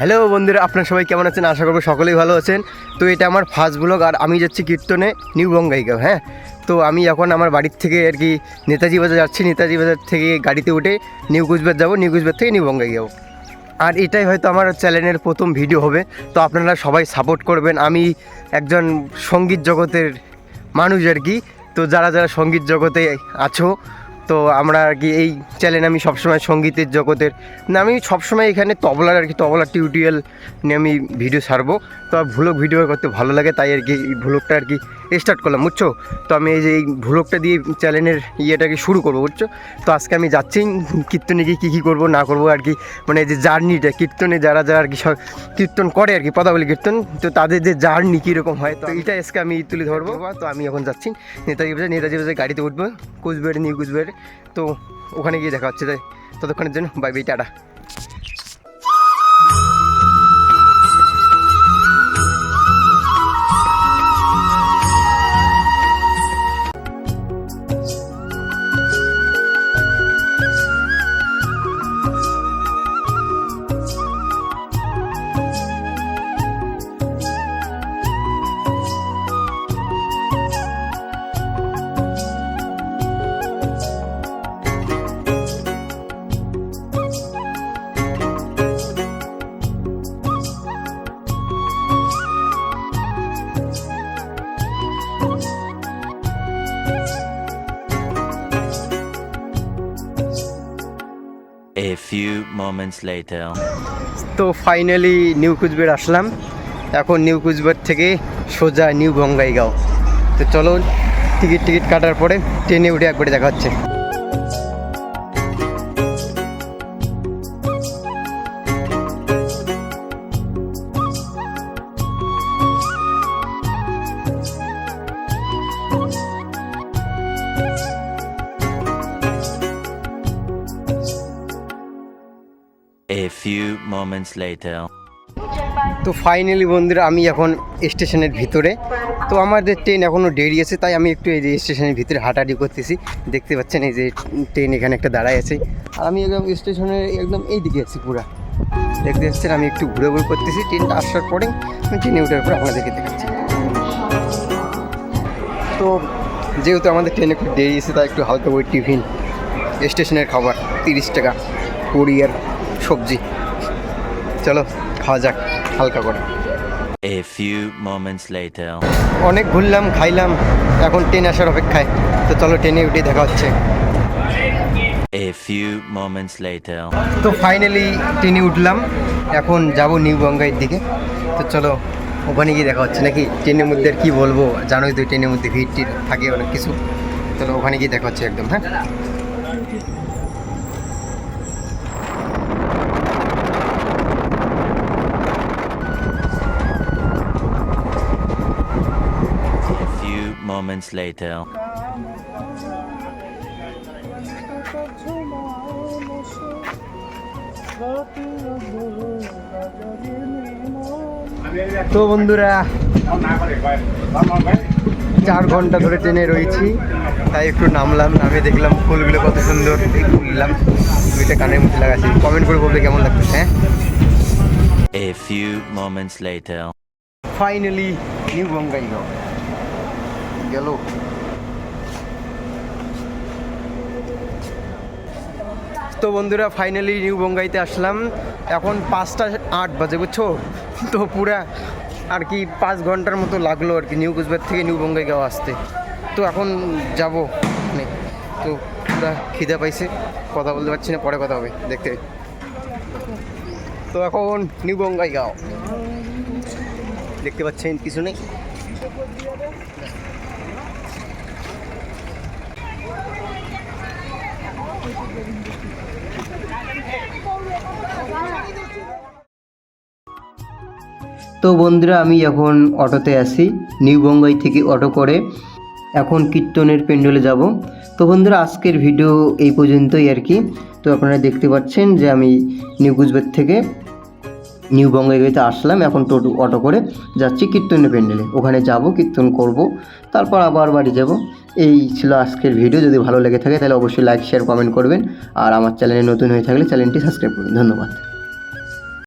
Hello বন্ধুরা, আপনারা সবাই কেমন আছেন? আশা করব সকলেই ভালো আছেন। তো এটা আমার ফার্স্ট ব্লগ আর আমি যাচ্ছি কীর্তনে নিউ বঙ্গাইগাঁও হ্যাঁ? তো আমি এখন আমার বাড়ির থেকে আর কি নেতাজি বাজার যাচ্ছি। নেতাজি বাজার থেকে গাড়িতে উঠে নিউ কুচবিহার যাব নিউ কুচবিহার থেকে নিউ বঙ্গাইগাঁও আর এটাই হয়তো আমার চ্যানেলের প্রথম ভিডিও হবে। তো আপনারা সবাই সাপোর্ট করবেন। আমি একজন সংগীত জগতের মানুষ আর কি। তো যারা যারা সংগীত জগতে আছো তো আমরা আর কি এই চ্যানেল আমি সবসময় সঙ্গীতের জগতের না, আমি সবসময় এখানে তবলার আর কি তবলা টিউটোরিয়াল নিয়ে আমি ভিডিও সারবো তো ভুলক ভিডিও করতে ভালো লাগে, তাই আর কি এই ভুলকটা আর কি স্টার্ট করলাম, বুঝছ? তো আমি এই যে এই ভ্লগটা দিয়ে চ্যানেলের ইয়েটাকে শুরু করব, বুঝছ? তো আজকে আমি যাচ্ছি, কীর্তনে গিয়ে কী কী করব, না করব, আর কি মানে যে জার্নিটা কীর্তনে যারা যারা আর কি সব কীর্তন করে আর কি, পদাবলী কীর্তন, তো তাদের যে জার্নি কীরকম হয়, তো এটা আজকে আমি তুলে ধরবো। তো আমি এখন যাচ্ছি, নেতাজি বাজার নেতাজি বাজার গাড়িতে উঠবো, কুচবিহারে, নিউ কুচবিহারে, তো ওখানে গিয়ে দেখা হচ্ছে, তাই, ততক্ষণের জন্য bye bye tata. Few moments later. তো ফাইনালি নিউ কুচবিহার আসলাম। এখন নিউ কুচবিহার থেকে সোজা নিউ বঙ্গাইগাঁও তো চলো টিকিট টিকিট কাটার পরে ট্রেনে উঠে একবারে দেখা হচ্ছে। A few moments later. তো ফাইনালি বন্ধুরা, আমি এখন স্টেশনের ভিতরে। তো আমাদের ট্রেন এখনও দেরি আছে, তাই আমি একটু এই যে স্টেশনের ভিতরে হাঁটাহাঁটি করতেছি। দেখতে পাচ্ছেন এই যে ট্রেন এখানে একটা দাঁড়ায় আছে। আর আমি একদম স্টেশনের একদম এই দিকে আছি পুরা। দেখতে পাচ্ছেন, আমি একটু ঘুরে ঘুরে করতেছি ট্রেনটা আসার পরে আমি ট্রেনে উঠার পরে আপনাদেরকে দেখাচ্ছি। তো যেহেতু আমাদের ট্রেন একটু দেরি আছে, তাই একটু হালকা করে টিফিন। স্টেশনের খাবার, তিরিশ টাকা। পুরি আর সবজি। চলো খাওয়া যাক হালকা করে। A few moments later. অনেক ঘুরলাম খাইলাম এখন ট্রেন আসার অপেক্ষায়। তো চলো ট্রেনে উঠে দেখা হচ্ছে। A few moments later. তো ফাইনালি ট্রেনে উঠলাম এখন যাব নিউ বঙ্গাইয়ের দিকে। তো চলো ওখানে গিয়ে দেখা হচ্ছে। নাকি ট্রেনের মধ্যে আর কী বলব? জানোই তো ট্রেনের মধ্যে ভিড় থাকে অনেক কিছু। চলো ওখানে গিয়ে দেখা হচ্ছে একদম হ্যাঁ? Moments later. তো বন্ধুরা চার ঘণ্টা ধরে ট্রেনে রয়েছি তাই একটু নামলাম নামে দেখলাম ফুলগুলো কত সুন্দর ফুললাম দুইটা কানের মধ্যে লাগাচ্ছি কমেন্ট করে বলবে কেমন লাগছে হ্যাঁ A few moments later. Finally new Bongaigaon গেল। তো বন্ধুরা ফাইনালি নিউ বঙ্গাইতে আসলাম। এখন পাঁচটা আট বাজে, বুঝছ? তো পুরা আর কি পাঁচ ঘণ্টার মতো লাগল আর কি নিউ কুচবিহার থেকে নিউ বঙ্গাই বঙ্গাইগাঁও আসতে। তো এখন যাব মানে। তো পুরা খিদে পাইছে, কথা বলতে পারছি না, পরে কথা হবে, দেখতে তো এখন নিউ বঙ্গাই বঙ্গাইগাঁও দেখতে পাচ্ছেন, কিছু নেই। তো বন্ধুরা, আমি এখন অটোতে আসি নিউ বঙ্গাই থেকে অটো করে। এখন কীর্তনের পেন্ডলে যাব। তো বন্ধুরা, আজকের ভিডিও এই পর্যন্তই আর কি। তো আপনারা দেখতে পাচ্ছেন যে আমি নিউ কুচবিহার থেকে নিউ বঙ্গাইগাঁওতে আসলাম, এখন টোটো অটো করে যাচ্ছি কীর্তনের প্যান্ডেলে। ওখানে যাব, কীর্তন করব, তারপর আবার বাড়ি যাব। এই ছিল আজকের ভিডিও যদি ভালো লেগে থাকে, তাহলে অবশ্যই লাইক শেয়ার কমেন্ট করবেন। আর আমার চ্যানেলে নতুন হয়ে থাকলে চ্যানেলটি সাবস্ক্রাইব করবেন। ধন্যবাদ।